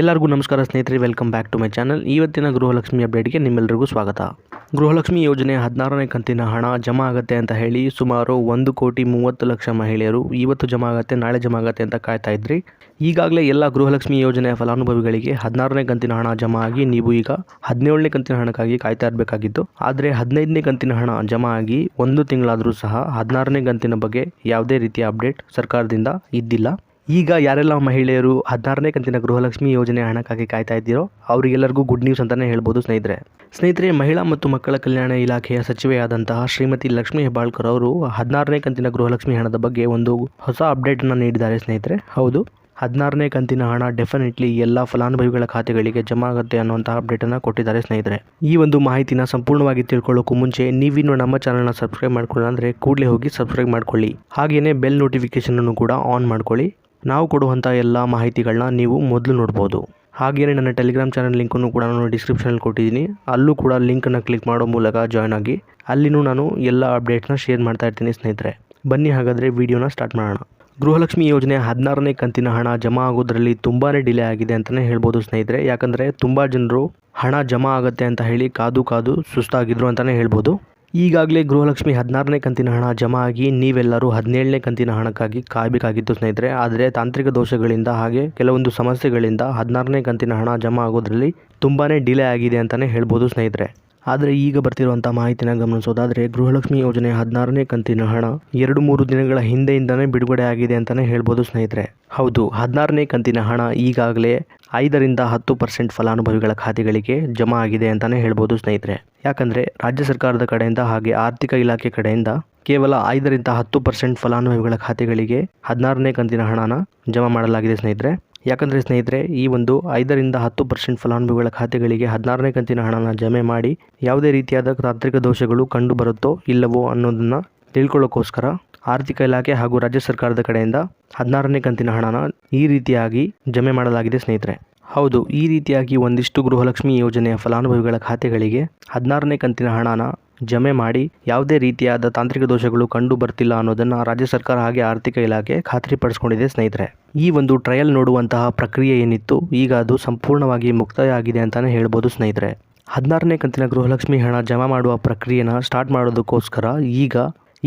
ಎಲ್ಲರಿಗೂ ನಮಸ್ಕಾರ ಸ್ನೇಹಿತರೆ welcome back to my channel ಇವತ್ತಿನ ಗೃಹಲಕ್ಷ್ಮಿ ಅಪ್ಡೇಟ್ಗೆ ನಿಮ್ಮೆಲ್ಲರಿಗೂ ಸ್ವಾಗತ. ಗೃಹಲಕ್ಷ್ಮಿ ಯೋಜನೆ ಹದಿನಾರನೇ ಕಂತಿನ ಹಣ ಜಮಾ ಆಗುತ್ತೆ ಅಂತ ಹೇಳಿ ಸುಮಾರು ಒಂದು ಕೋಟಿ ಮೂವತ್ತು ಲಕ್ಷ ಮಹಿಳೆಯರು ಇವತ್ತು ಜಮಾ ಆಗುತ್ತೆ, ನಾಳೆ ಜಮಾ ಆಗುತ್ತೆ ಅಂತ ಕಾಯ್ತಾ ಇದ್ರಿ. ಈಗಾಗಲೇ ಎಲ್ಲ ಗೃಹಲಕ್ಷ್ಮಿ ಯೋಜನೆಯ ಫಲಾನುಭವಿಗಳಿಗೆ ಹದಿನಾರನೇ ಕಂತಿನ ಹಣ ಜಮಾ ಆಗಿ ನೀವು ಈಗ ಹದಿನೇಳನೇ ಕಂತಿನ ಹಣಕ್ಕಾಗಿ ಕಾಯ್ತಾ ಇರಬೇಕಾಗಿತ್ತು. ಆದರೆ ಹದಿನೈದನೇ ಕಂತಿನ ಹಣ ಜಮಾ ಆಗಿ ಒಂದು ತಿಂಗಳಾದರೂ ಸಹ ಹದಿನಾರನೇ ಕಂತಿನ ಬಗ್ಗೆ ಯಾವುದೇ ರೀತಿಯ ಅಪ್ಡೇಟ್ ಸರ್ಕಾರದಿಂದ ಇದ್ದಿಲ್ಲ. ಈಗ ಯಾರೆಲ್ಲ ಮಹಿಳೆಯರು ಹದಿನಾರನೇ ಕಂತಿನ ಗೃಹಲಕ್ಷ್ಮಿ ಯೋಜನೆ ಹಣಕ್ಕಾಗಿ ಕಾಯ್ತಾ ಇದ್ದೀರೋ ಅವರಿಗೆಲ್ಲರಿಗೂ ಗುಡ್ ನ್ಯೂಸ್ ಅಂತಲೇ ಹೇಳ್ಬೋದು ಸ್ನೇಹಿತರೆ. ಸ್ನೇಹಿತರೆ, ಮಹಿಳಾ ಮತ್ತು ಮಕ್ಕಳ ಕಲ್ಯಾಣ ಇಲಾಖೆಯ ಸಚಿವೆಯಾದಂತಹ ಶ್ರೀಮತಿ ಲಕ್ಷ್ಮಿ ಹೆಬ್ಬಾಳ್ಕರ್ ಅವರು ಹದಿನಾರನೇ ಕಂತಿನ ಗೃಹಲಕ್ಷ್ಮಿ ಹಣದ ಬಗ್ಗೆ ಒಂದು ಹೊಸ ಅಪ್ಡೇಟನ್ನು ನೀಡಿದ್ದಾರೆ ಸ್ನೇಹಿತರೆ. ಹೌದು, ಹದಿನಾರನೇ ಕಂತಿನ ಹಣ ಡೆಫಿನೆಟ್ಲಿ ಎಲ್ಲ ಫಲಾನುಭವಿಗಳ ಖಾತೆಗಳಿಗೆ ಜಮಾ ಆಗುತ್ತೆ ಅನ್ನುವಂತಹ ಅಪ್ಡೇಟನ್ನು ಕೊಟ್ಟಿದ್ದಾರೆ ಸ್ನೇಹಿತರೆ. ಈ ಒಂದು ಮಾಹಿತಿನ ಸಂಪೂರ್ಣವಾಗಿ ತಿಳ್ಕೊಳ್ಳೋಕ್ಕೂ ಮುಂಚೆ ನೀವಿನ್ನು ನಮ್ಮ ಚಾನಲ್ನ ಸಬ್ಸ್ಕ್ರೈಬ್ ಮಾಡ್ಕೊಳ್ಳೋಣ ಅಂದರೆ ಕೂಡಲೇ ಹೋಗಿ ಸಬ್ಸ್ಕ್ರೈಬ್ ಮಾಡ್ಕೊಳ್ಳಿ. ಹಾಗೆಯೇ ಬೆಲ್ ನೋಟಿಫಿಕೇಷನನ್ನು ಕೂಡ ಆನ್ ಮಾಡ್ಕೊಳ್ಳಿ. ನಾವು ಕೊಡುವಂಥ ಎಲ್ಲ ಮಾಹಿತಿಗಳನ್ನ ನೀವು ಮೊದಲು ನೋಡ್ಬೋದು. ಹಾಗೆಯೇ ನನ್ನ ಟೆಲಿಗ್ರಾಮ್ ಚಾನಲ್ ಲಿಂಕನ್ನು ಕೂಡ ನಾನು ಡಿಸ್ಕ್ರಿಪ್ಷನಲ್ಲಿ ಕೊಟ್ಟಿದ್ದೀನಿ. ಅಲ್ಲೂ ಕೂಡ ಲಿಂಕನ್ನು ಕ್ಲಿಕ್ ಮಾಡೋ ಮೂಲಕ ಜಾಯ್ನ್ ಆಗಿ, ಅಲ್ಲಿನೂ ನಾನು ಎಲ್ಲ ಅಪ್ಡೇಟ್ಸ್ನ ಶೇರ್ ಮಾಡ್ತಾ ಇರ್ತೀನಿ ಸ್ನೇಹಿತರೆ. ಬನ್ನಿ ಹಾಗಾದರೆ ವಿಡಿಯೋನ ಸ್ಟಾರ್ಟ್ ಮಾಡೋಣ. ಗೃಹಲಕ್ಷ್ಮಿ ಯೋಜನೆ ಹದಿನಾರನೇ ಕಂತಿನ ಹಣ ಜಮಾ ಆಗೋದ್ರಲ್ಲಿ ತುಂಬಾ ಡಿಲೇ ಆಗಿದೆ ಅಂತಲೇ ಹೇಳ್ಬೋದು ಸ್ನೇಹಿತರೆ. ಯಾಕಂದರೆ ತುಂಬ ಜನರು ಹಣ ಜಮಾ ಆಗುತ್ತೆ ಅಂತ ಹೇಳಿ ಕಾದು ಕಾದು ಸುಸ್ತಾಗಿದ್ರು ಅಂತಲೇ ಹೇಳ್ಬೋದು. ಈಗಾಗಲೇ ಗೃಹಲಕ್ಷ್ಮಿ ಹದಿನಾರನೇ ಕಂತಿನ ಹಣ ಜಮಾ ಆಗಿ ನೀವೆಲ್ಲರೂ ಹದಿನೇಳನೇ ಕಂತಿನ ಹಣಕ್ಕಾಗಿ ಕಾಯಬೇಕಾಗಿತ್ತು ಸ್ನೇಹಿತರೆ. ಆದರೆ ತಾಂತ್ರಿಕ ದೋಷಗಳಿಂದ ಹಾಗೆ ಕೆಲವೊಂದು ಸಮಸ್ಯೆಗಳಿಂದ ಹದಿನಾರನೇ ಕಂತಿನ ಹಣ ಜಮಾ ಆಗೋದ್ರಲ್ಲಿ ತುಂಬಾ ಡಿಲೇ ಆಗಿದೆ ಅಂತಲೇ ಹೇಳ್ಬೋದು ಸ್ನೇಹಿತರೆ. ಆದರೆ ಈಗ ಬರ್ತಿರುವಂಥ ಮಾಹಿತಿನ ಗಮನಿಸೋದಾದರೆ ಗೃಹಲಕ್ಷ್ಮಿ ಯೋಜನೆ ಹದಿನಾರನೇ ಕಂತಿನ ಹಣ ಎರಡು ಮೂರು ದಿನಗಳ ಹಿಂದೆಯಿಂದನೇ ಬಿಡುಗಡೆ ಆಗಿದೆ ಅಂತಲೇ ಹೇಳ್ಬೋದು ಸ್ನೇಹಿತರೆ. ಹೌದು, ಹದಿನಾರನೇ ಕಂತಿನ ಹಣ ಈಗಾಗಲೇ ಐದರಿಂದ ಹತ್ತು ಪರ್ಸೆಂಟ್ ಫಲಾನುಭವಿಗಳ ಖಾತೆಗಳಿಗೆ ಜಮಾ ಆಗಿದೆ ಅಂತಲೇ ಹೇಳ್ಬೋದು ಸ್ನೇಹಿತರೆ. ಯಾಕಂದರೆ ರಾಜ್ಯ ಸರ್ಕಾರದ ಕಡೆಯಿಂದ ಹಾಗೆ ಆರ್ಥಿಕ ಇಲಾಖೆ ಕಡೆಯಿಂದ ಕೇವಲ ಐದರಿಂದ ಹತ್ತು ಪರ್ಸೆಂಟ್ ಫಲಾನುಭವಿಗಳ ಖಾತೆಗಳಿಗೆ ಹದಿನಾರನೇ ಕಂತಿನ ಹಣನ ಜಮಾ ಮಾಡಲಾಗಿದೆ ಸ್ನೇಹಿತರೆ. ಯಾಕಂದರೆ ಸ್ನೇಹಿತರೆ, ಈ ಒಂದು ಐದರಿಂದ ಹತ್ತು ಪರ್ಸೆಂಟ್ ಫಲಾನುಭವಿಗಳ ಖಾತೆಗಳಿಗೆ ಹದಿನಾರನೇ ಕಂತಿನ ಹಣನ ಜಮೆ ಮಾಡಿ ಯಾವುದೇ ರೀತಿಯಾದ ತಾಂತ್ರಿಕ ದೋಷಗಳು ಕಂಡು ಬರುತ್ತೋ ಇಲ್ಲವೋ ಅನ್ನೋದನ್ನು ತಿಳ್ಕೊಳ್ಳೋಕ್ಕೋಸ್ಕರ ಆರ್ಥಿಕ ಇಲಾಖೆ ಹಾಗೂ ರಾಜ್ಯ ಸರ್ಕಾರದ ಕಡೆಯಿಂದ ಹದಿನಾರನೇ ಕಂತಿನ ಹಣನ ಈ ರೀತಿಯಾಗಿ ಜಮೆ ಮಾಡಲಾಗಿದೆ ಸ್ನೇಹಿತರೆ. ಹೌದು, ಈ ರೀತಿಯಾಗಿ ಒಂದಿಷ್ಟು ಗೃಹಲಕ್ಷ್ಮಿ ಯೋಜನೆಯ ಫಲಾನುಭವಿಗಳ ಖಾತೆಗಳಿಗೆ ಹದಿನಾರನೇ ಕಂತಿನ ಹಣನ ಜಮೆ ಮಾಡಿ ಯಾವುದೇ ರೀತಿಯಾದ ತಾಂತ್ರಿಕ ದೋಷಗಳು ಕಂಡು ಬರ್ತಿಲ್ಲ ಅನ್ನೋದನ್ನು ರಾಜ್ಯ ಸರ್ಕಾರ ಹಾಗೆ ಆರ್ಥಿಕ ಇಲಾಖೆ ಖಾತ್ರಿಪಡಿಸ್ಕೊಂಡಿದೆ, ಸ್ನೇಹಿತರೆ. ಈ ಒಂದು ಟ್ರಯಲ್ ನೋಡುವಂತಹ ಪ್ರಕ್ರಿಯೆ ಏನಿತ್ತು, ಈಗ ಅದು ಸಂಪೂರ್ಣವಾಗಿ ಮುಕ್ತಾಯ ಆಗಿದೆ ಅಂತಲೇ ಹೇಳ್ಬೋದು, ಸ್ನೇಹಿತರೆ. ಹದಿನಾರನೇ ಕಂತಿನ ಗೃಹಲಕ್ಷ್ಮಿ ಹಣ ಜಮಾ ಮಾಡುವ ಪ್ರಕ್ರಿಯೆನ ಸ್ಟಾರ್ಟ್ ಮಾಡೋದಕ್ಕೋಸ್ಕರ ಈಗ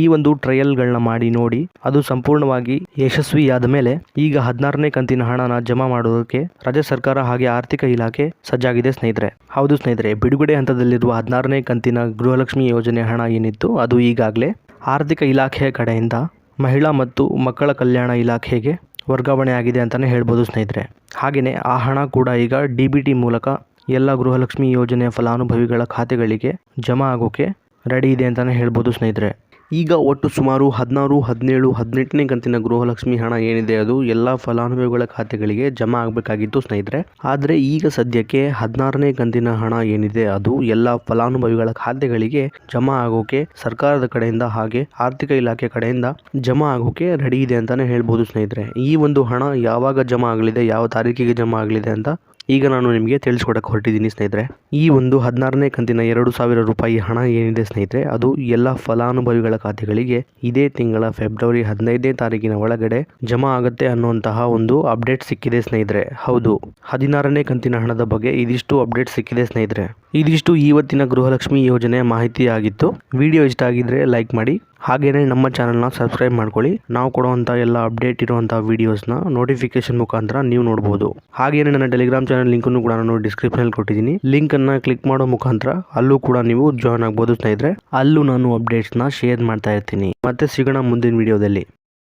ಈ ಒಂದು ಟ್ರಯಲ್ಗಳನ್ನ ಮಾಡಿ ನೋಡಿ, ಅದು ಸಂಪೂರ್ಣವಾಗಿ ಯಶಸ್ವಿಯಾದ ಮೇಲೆ ಈಗ ಹದಿನಾರನೇ ಕಂತಿನ ಹಣನ ಜಮಾ ಮಾಡೋದಕ್ಕೆ ರಾಜ್ಯ ಸರ್ಕಾರ ಹಾಗೆ ಆರ್ಥಿಕ ಇಲಾಖೆ ಸಜ್ಜಾಗಿದೆ ಸ್ನೇಹಿತರೆ. ಹೌದು ಸ್ನೇಹಿತರೆ, ಬಿಡುಗಡೆ ಹಂತದಲ್ಲಿರುವ ಹದಿನಾರನೇ ಕಂತಿನ ಗೃಹಲಕ್ಷ್ಮಿ ಯೋಜನೆ ಹಣ ಏನಿತ್ತು, ಅದು ಈಗಾಗಲೇ ಆರ್ಥಿಕ ಇಲಾಖೆಯ ಕಡೆಯಿಂದ ಮಹಿಳಾ ಮತ್ತು ಮಕ್ಕಳ ಕಲ್ಯಾಣ ಇಲಾಖೆಗೆ ವರ್ಗಾವಣೆ ಆಗಿದೆ ಅಂತಲೇ ಹೇಳ್ಬೋದು ಸ್ನೇಹಿತರೆ. ಹಾಗೆಯೇ ಆ ಹಣ ಕೂಡ ಈಗ ಡಿ ಬಿ ಟಿ ಮೂಲಕ ಎಲ್ಲ ಗೃಹಲಕ್ಷ್ಮಿ ಯೋಜನೆಯ ಫಲಾನುಭವಿಗಳ ಖಾತೆಗಳಿಗೆ ಜಮಾ ಆಗೋಕೆ ರೆಡಿ ಇದೆ ಅಂತಲೇ ಹೇಳ್ಬೋದು ಸ್ನೇಹಿತರೆ. ಈಗ ಒಟ್ಟು ಸುಮಾರು ಹದಿನಾರು, ಹದಿನೇಳು, ಹದಿನೆಂಟನೇ ಕಂತಿನ ಗೃಹಲಕ್ಷ್ಮಿ ಹಣ ಏನಿದೆ ಅದು ಎಲ್ಲ ಫಲಾನುಭವಿಗಳ ಖಾತೆಗಳಿಗೆ ಜಮಾ ಆಗಬೇಕಾಗಿತ್ತು ಸ್ನೇಹಿತರೆ. ಆದರೆ ಈಗ ಸದ್ಯಕ್ಕೆ ಹದಿನಾರನೇ ಕಂತಿನ ಹಣ ಏನಿದೆ ಅದು ಎಲ್ಲ ಫಲಾನುಭವಿಗಳ ಖಾತೆಗಳಿಗೆ ಜಮಾ ಆಗೋಕೆ ಸರ್ಕಾರದ ಕಡೆಯಿಂದ ಹಾಗೆ ಆರ್ಥಿಕ ಇಲಾಖೆ ಕಡೆಯಿಂದ ಜಮಾ ಆಗೋಕೆ ರೆಡಿ ಇದೆ ಅಂತಲೇ ಹೇಳ್ಬೋದು ಸ್ನೇಹಿತರೆ. ಈ ಒಂದು ಹಣ ಯಾವಾಗ ಜಮಾ ಆಗಲಿದೆ, ಯಾವ ತಾರೀಕಿಗೆ ಜಮಾ ಆಗಲಿದೆ ಅಂತ ಈಗ ನಾನು ನಿಮಗೆ ತಿಳಿಸ್ಕೊಡಕ್ಕೆ ಹೊರಟಿದ್ದೀನಿ ಸ್ನೇಹಿತರೆ. ಈ ಒಂದು ಹದಿನಾರನೇ ಕಂತಿನ ಎರಡು ಸಾವಿರ ರೂಪಾಯಿ ಹಣ ಏನಿದೆ ಸ್ನೇಹಿತರೆ, ಅದು ಎಲ್ಲ ಫಲಾನುಭವಿಗಳ ಖಾತೆಗಳಿಗೆ ಇದೇ ತಿಂಗಳ ಫೆಬ್ರವರಿ ಹದಿನೈದನೇ ತಾರೀಕಿನ ಒಳಗಡೆ ಜಮಾ ಆಗುತ್ತೆ ಅನ್ನುವಂತಹ ಒಂದು ಅಪ್ಡೇಟ್ ಸಿಕ್ಕಿದೆ ಸ್ನೇಹಿತರೆ. ಹೌದು, ಹದಿನಾರನೇ ಕಂತಿನ ಹಣದ ಬಗ್ಗೆ ಇದಿಷ್ಟು ಅಪ್ಡೇಟ್ ಸಿಕ್ಕಿದೆ ಸ್ನೇಹಿತರೆ. ಇದಿಷ್ಟು ಇವತ್ತಿನ ಗೃಹಲಕ್ಷ್ಮಿ ಯೋಜನೆ ಮಾಹಿತಿ ಆಗಿತ್ತು ವಿಡಿಯೋ ಇಷ್ಟ ಆಗಿದ್ರೆ ಲೈಕ್ ಮಾಡಿ ಹಾಗೆಯೇ ನಮ್ಮ ಚಾನಲ್ನ ಸಬ್ಸ್ಕ್ರೈಬ್ ಮಾಡ್ಕೊಳ್ಳಿ. ನಾವು ಕೊಡುವಂಥ ಎಲ್ಲ ಅಪ್ಡೇಟ್ ಇರುವಂಥ ವೀಡಿಯೋಸ್ನ ನೋಟಿಫಿಕೇಶನ್ ಮುಖಾಂತರ ನೀವು ನೋಡ್ಬೋದು. ಹಾಗೆಯೇ ನನ್ನ ಟೆಲಿಗ್ರಾಮ್ ಚಾನಲ್ ಲಿಂಕನ್ನು ಕೂಡ ನಾನು ಡಿಸ್ಕ್ರಿಪ್ಷನಲ್ಲಿ ಕೊಟ್ಟಿದ್ದೀನಿ. ಲಿಂಕನ್ನು ಕ್ಲಿಕ್ ಮಾಡೋ ಮುಖಾಂತರ ಅಲ್ಲೂ ಕೂಡ ನೀವು ಜಾಯ್ನ್ ಆಗ್ಬೋದು ಸ್ನೇಹಿತರೆ. ಅಲ್ಲೂ ನಾನು ಅಪ್ಡೇಟ್ಸ್ನ ಶೇರ್ ಮಾಡ್ತಾ ಇರ್ತೀನಿ. ಮತ್ತೆ ಸಿಗೋಣ ಮುಂದಿನ ವಿಡಿಯೋದಲ್ಲಿ.